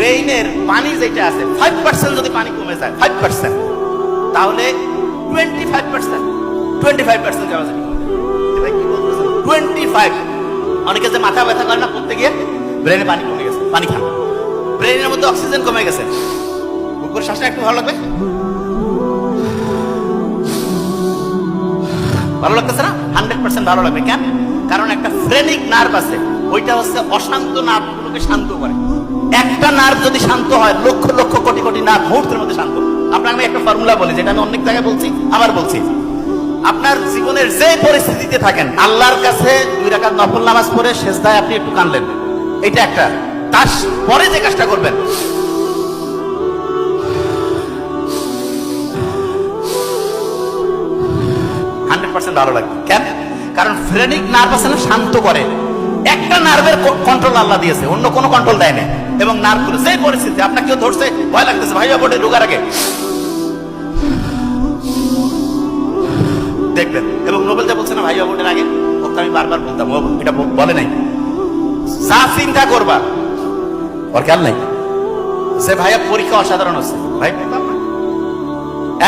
ব্রেইনের পানি যেটা আছে ফাইভ পার্সেন্ট যদি পানি কমে যায় ফাইভ পার্সেন্ট তাহলে twenty five percent twenty five percent কি বলতেছেন টোয়েন্টি ফাইভ অনেকে যে মাথা ব্যথা করে না করতে গিয়ে ব্রেনে পানি কমে গেছে, পানি খান ব্রেনের মধ্যে অক্সিজেন কমে গেছে। বুকুর শ্বাসটা একটু ভালো লাগবে? ভালো লাগতেছে না? হান্ড্রেড পার্সেন্ট ভালো লাগবে। কেন? কারণ একটা ফ্রেনিক নার্ভ আছে, ওইটা হচ্ছে অশান্ত নার্ভগুলোকে শান্ত করে। একটা নার্ভ যদি শান্ত হয়, লক্ষ লক্ষ কোটি কোটি নার্ভ মুহূর্তের মধ্যে শান্ত। আপনাকে আমি একটা ফর্মুলা বলি, যেটা আমি অনেক জায়গায় বলছি, আবার বলছি। আপনার জীবনের যে পরিস্থিতিতে থাকেন, আল্লাহর কাছে দুই রাকাত নফল নামাজ পড়ে শেষদায় আপনি একটু কানলেন এটা একটা। তার পরে যে কাজটা করবেন। হান্ড্রেড পার্সেন্ট ভালো লাগবে। কেন? কারণ ফ্রেনিক নার্ভ আছে না, শান্ত করে। একটা নার্ভের কন্ট্রোল আল্লাহ দিয়েছে, অন্য কোনো কন্ট্রোল দেয় না এবং নার্ভগুলো সেই পরিস্থিতি আপনার কেউ ধরছে, ভয় লাগতেছে ভাইয়া বোর্ডে ঢুকার আগে। দেখবেন, এবং নোবেল যা বলছে না ভাইয়া বোর্ডের আগে, ওকে আমি বারবার বলতাম এটা বলে নাই। যা চিন্তা করবা, ওর খেয়াল নাই? সে ভাইয়া পরীক্ষা অসাধারণ হচ্ছে, ভাই।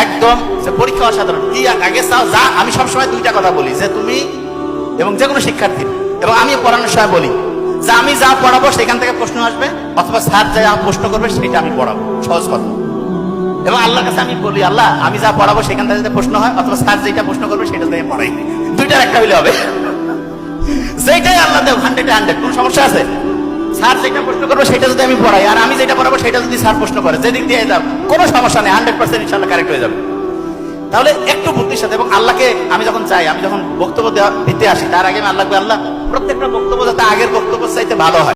একদম যে পরীক্ষা অসাধারণ। কি আগে চাও, যা, আমি সবসময় দুইটা কথা বলি, যে তুমি এবং যে কোনো শিক্ষার্থী। এবং আমি পড়ানোর সময় বলি, যে আমি যা পড়াবো সেখান থেকে প্রশ্ন আসবে, অথবা স্যার যা প্রশ্ন করবে সেটা আমি পড়াবো। সহজ কথা। এবং আল্লাহর কাছে আমি বলি, আল্লাহ, আমি যা পড়াবো সেখান থেকে যদি প্রশ্ন হয়, অথবা স্যার যেটা প্রশ্ন করবে সেটা দিয়ে পড়াই। দুইটার একটা হইলে হবে। যেটাই আল্লাহ দেব হান্ড্রেড হান্ড্রেড কোনো সমস্যা আছে? স্যার যেটা প্রশ্ন করবে সেটা যদি আমি পড়াই, আর আমি যেটা পড়াবো সেটা যদি স্যার প্রশ্ন করে, যেদিক দিয়ে যাও কোনো সমস্যা নেই হান্ড্রেড পার্সেন্ট ইনশাল্লাহ কারেক্ট হয়ে যাবে। তাহলে একটু বুদ্ধির সাথে, এবং আল্লাহকে আমি যখন চাই, আমি যখন বক্তব্য দিতে আসি, তার আগে আমি আল্লাহকে আল্লাহ প্রত্যেকটা বক্তব্য যাতে আগের বক্তব্য চাইতে ভালো হয়।